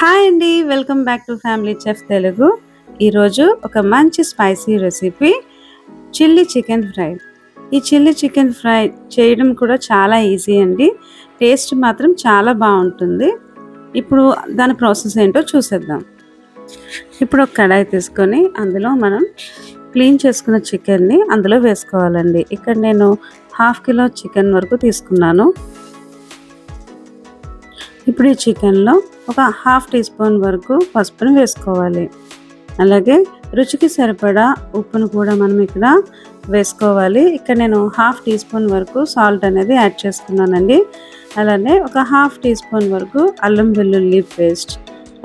Hi అండి welcome back to family chef Telugu. ఈరోజు ఒక మంచి spicy recipe chilli chicken fry. ఈ చిల్లీ చికెన్ ఫ్రై చేయడం కూడా చాలా ఈజీ అండి. టేస్ట్ మాత్రం చాలా బాగుంటుంది. ఇప్పుడు దాని ప్రాసెస్ ఏంటో చూసేద్దాం. ఇప్పుడు ఒక కడాయి తీసుకొని అందులో మనం క్లీన్ చేసుకున్న చికెన్ని అందులో వేసుకోవాలండి. ఇక్కడ నేను హాఫ్ కిలో చికెన్ వరకు తీసుకున్నాను. ఇప్పుడు ఈ చికెన్లో ఒక హాఫ్ టీ స్పూన్ వరకు పసుపును వేసుకోవాలి. అలాగే రుచికి సరిపడా ఉప్పును కూడా మనం ఇక్కడ వేసుకోవాలి. ఇక్కడ నేను హాఫ్ టీ స్పూన్ వరకు సాల్ట్ అనేది యాడ్ చేసుకున్నానండి. అలానే ఒక హాఫ్ టీ స్పూన్ వరకు అల్లం వెల్లుల్లి పేస్ట్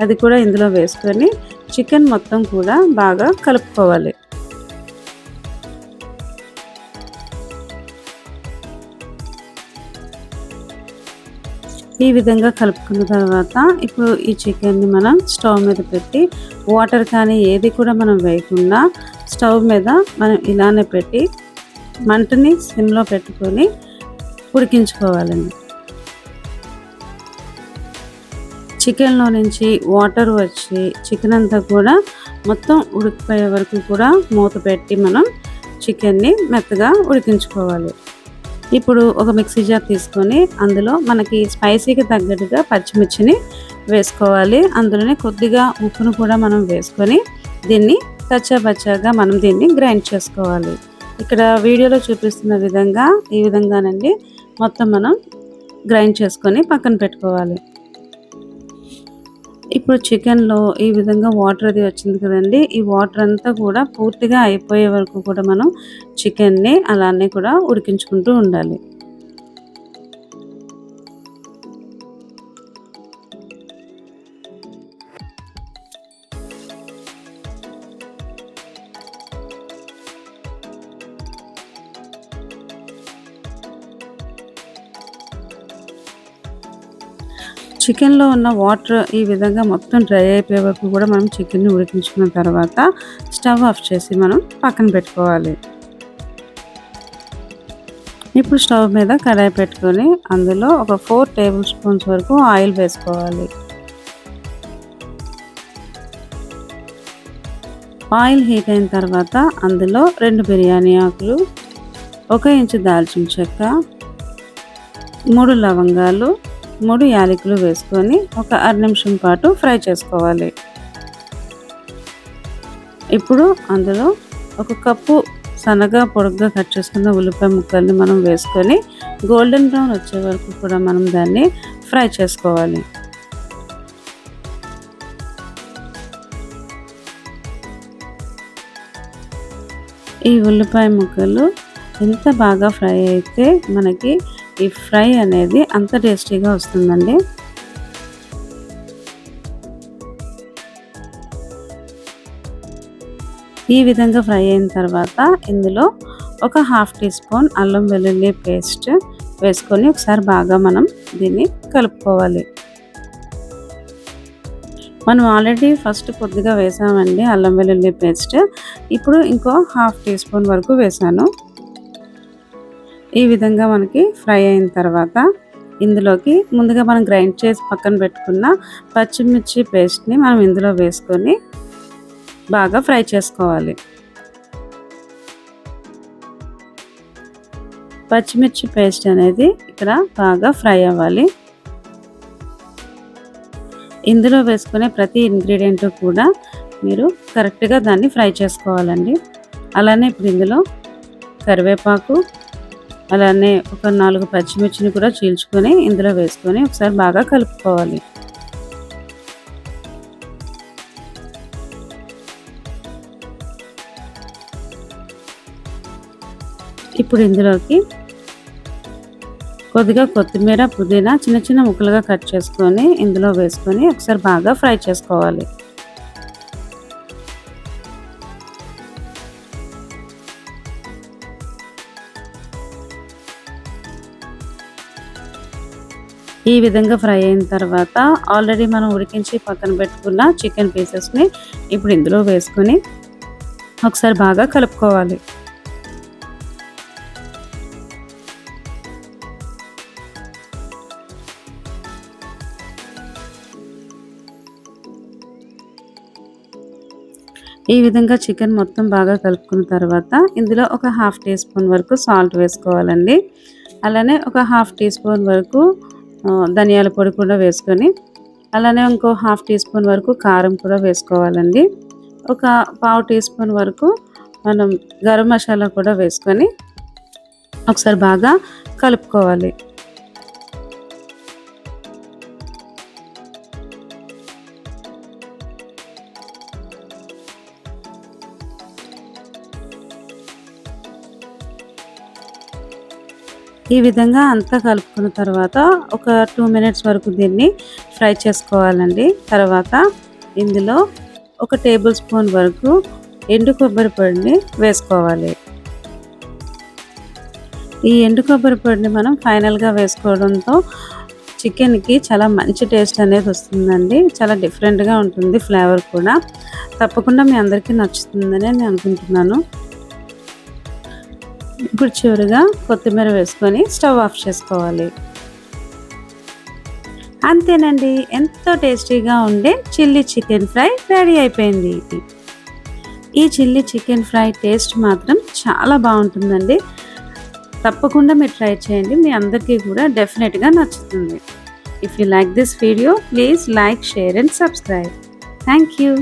అది కూడా ఇందులో వేసుకొని చికెన్ మొత్తం కూడా బాగా కలుపుకోవాలి. ఈ విధంగా కలుపుకున్న తర్వాత ఇప్పుడు ఈ చికెన్ని మనం స్టవ్ మీద పెట్టి వాటర్ కానీ ఏది కూడా మనం వేయకుండా స్టవ్ మీద మనం ఇలానే పెట్టి మంటని సిమ్లో పెట్టుకొని ఉడికించుకోవాలండి. చికెన్లో నుంచి వాటర్ వచ్చి చికెన్ అంతా కూడా మొత్తం ఉడికిపోయే వరకు కూడా మూత పెట్టి మనం చికెన్ని మెత్తగా ఉడికించుకోవాలి. ఇప్పుడు ఒక మిక్సీ జార్ తీసుకొని అందులో మనకి స్పైసీకి తగ్గట్టుగా పచ్చిమిర్చిని వేసుకోవాలి. అందులోనే కొద్దిగా ఉప్పును కూడా మనం వేసుకొని దీన్ని కచ్చాపచ్చాగా మనం దీన్ని గ్రైండ్ చేసుకోవాలి. ఇక్కడ వీడియోలో చూపిస్తున్న విధంగా ఈ విధంగానండి మొత్తం మనం గ్రైండ్ చేసుకొని పక్కన పెట్టుకోవాలి. ఇప్పుడు చికెన్లో ఈ విధంగా వాటర్ అది వచ్చింది కదండి ఈ వాటర్ అంతా కూడా పూర్తిగా అయిపోయే వరకు కూడా మనం చికెన్ని అలానే కూడా ఉడికించుకుంటూ ఉండాలి. చికెన్లో ఉన్న వాటర్ ఈ విధంగా మొత్తం డ్రై అయిపోయే వరకు కూడా మనం చికెన్ని ఉడికించుకున్న తర్వాత స్టవ్ ఆఫ్ చేసి మనం పక్కన పెట్టుకోవాలి. ఇప్పుడు స్టవ్ మీద కడాయి పెట్టుకొని అందులో ఒక ఫోర్ టేబుల్ స్పూన్స్ వరకు ఆయిల్ వేసుకోవాలి. ఆయిల్ హీట్ అయిన తర్వాత అందులో రెండు బిర్యానీ ఆకులు ఒక ఇంచు దాల్చిన చెక్క మూడు లవంగాలు మూడు యాలకులు వేసుకొని ఒక అర నిమిషం పాటు ఫ్రై చేసుకోవాలి. ఇప్పుడు అందులో ఒక కప్పు సన్నగా పొడుగ్గా కట్ చేసుకున్న ఉల్లిపాయ ముక్కల్ని మనం వేసుకొని గోల్డెన్ బ్రౌన్ వచ్చే వరకు కూడా మనం దాన్ని ఫ్రై చేసుకోవాలి. ఈ ఉల్లిపాయ ముక్కలు ఎంత బాగా ఫ్రై అయితే మనకి ఈ ఫ్రై అనేది అంత టేస్టీగా వస్తుందండి. ఈ విధంగా ఫ్రై అయిన తర్వాత ఇందులో ఒక హాఫ్ టీ స్పూన్ అల్లం వెల్లుల్లి పేస్ట్ వేసుకొని ఒకసారి బాగా మనం దీన్ని కలుపుకోవాలి. మనం ఆల్రెడీ ఫస్ట్ కొద్దిగా వేసామండి అల్లం వెల్లుల్లి పేస్ట్. ఇప్పుడు ఇంకో హాఫ్ టీ స్పూన్ వరకు వేసాను. ఈ విధంగా మనకి ఫ్రై అయిన తర్వాత ఇందులోకి ముందుగా మనం గ్రైండ్ చేసి పక్కన పెట్టుకున్న పచ్చిమిర్చి పేస్ట్ని మనం ఇందులో వేసుకొని బాగా ఫ్రై చేసుకోవాలి. పచ్చిమిర్చి పేస్ట్ అనేది ఇక్కడ బాగా ఫ్రై అవ్వాలి. ఇందులో వేసుకునే ప్రతి ఇంగ్రీడియంట్ కూడా మీరు కరెక్ట్గా దాన్ని ఫ్రై చేసుకోవాలండి. అలానే ఇప్పుడు ఇందులో కరివేపాకు అలానే ఒక నాలుగు పచ్చిమిర్చిని కూడా చీల్చుకొని ఇందులో వేసుకొని ఒకసారి బాగా కలుపుకోవాలి. ఇప్పుడు ఇందులోకి కొద్దిగా కొత్తిమీర పుదీనా చిన్న చిన్న ముక్కలుగా కట్ చేసుకొని ఇందులో వేసుకొని ఒకసారి బాగా ఫ్రై చేసుకోవాలి. ఈ విధంగా ఫ్రై అయిన తర్వాత ఆల్రెడీ మనం ఉడికించి పక్కన పెట్టుకున్న చికెన్ పీసెస్ని ఇప్పుడు ఇందులో వేసుకొని ఒకసారి బాగా కలుపుకోవాలి. ఈ విధంగా చికెన్ మొత్తం బాగా కలుపుకున్న తర్వాత ఇందులో ఒక హాఫ్ టీ స్పూన్ వరకు సాల్ట్ వేసుకోవాలండి. అలానే ఒక హాఫ్ టీ స్పూన్ వరకు ధనియాల పొడి కూడా వేసుకొని అలానే ఇంకో హాఫ్ టీ స్పూన్ వరకు కారం కూడా వేసుకోవాలండి. ఒక పావు టీ స్పూన్ వరకు మనం గరం మసాలా కూడా వేసుకొని ఒకసారి బాగా కలుపుకోవాలి. ఈ విధంగా అంతా కలుపుకున్న తర్వాత ఒక టూ మినిట్స్ వరకు దీన్ని ఫ్రై చేసుకోవాలండి. తర్వాత ఇందులో ఒక టేబుల్ స్పూన్ వరకు ఎండు కొబ్బరి పొడిని వేసుకోవాలి. ఈ ఎండు కొబ్బరి పొడిని మనం ఫైనల్గా వేసుకోవడంతో చికెన్కి చాలా మంచి టేస్ట్ అనేది వస్తుందండి. చాలా డిఫరెంట్గా ఉంటుంది ఫ్లేవర్ కూడా. తప్పకుండా మీ అందరికీ నచ్చుతుందని నేను అనుకుంటున్నాను. ఇప్పుడు చివరిగా కొత్తిమీర వేసుకొని స్టవ్ ఆఫ్ చేసుకోవాలి. అంతేనండి ఎంతో టేస్టీగా ఉండే చిల్లీ చికెన్ ఫ్రై రెడీ అయిపోయింది. ఈ చిల్లీ చికెన్ ఫ్రై టేస్ట్ మాత్రం చాలా బాగుంటుందండి. తప్పకుండా మీరు ట్రై చేయండి మీ అందరికీ కూడా డెఫినెట్గా నచ్చుతుంది. If you like this video please like share and subscribe thank you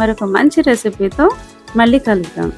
మరొక మంచి రెసిపీతో మళ్ళీ కలుద్దాం.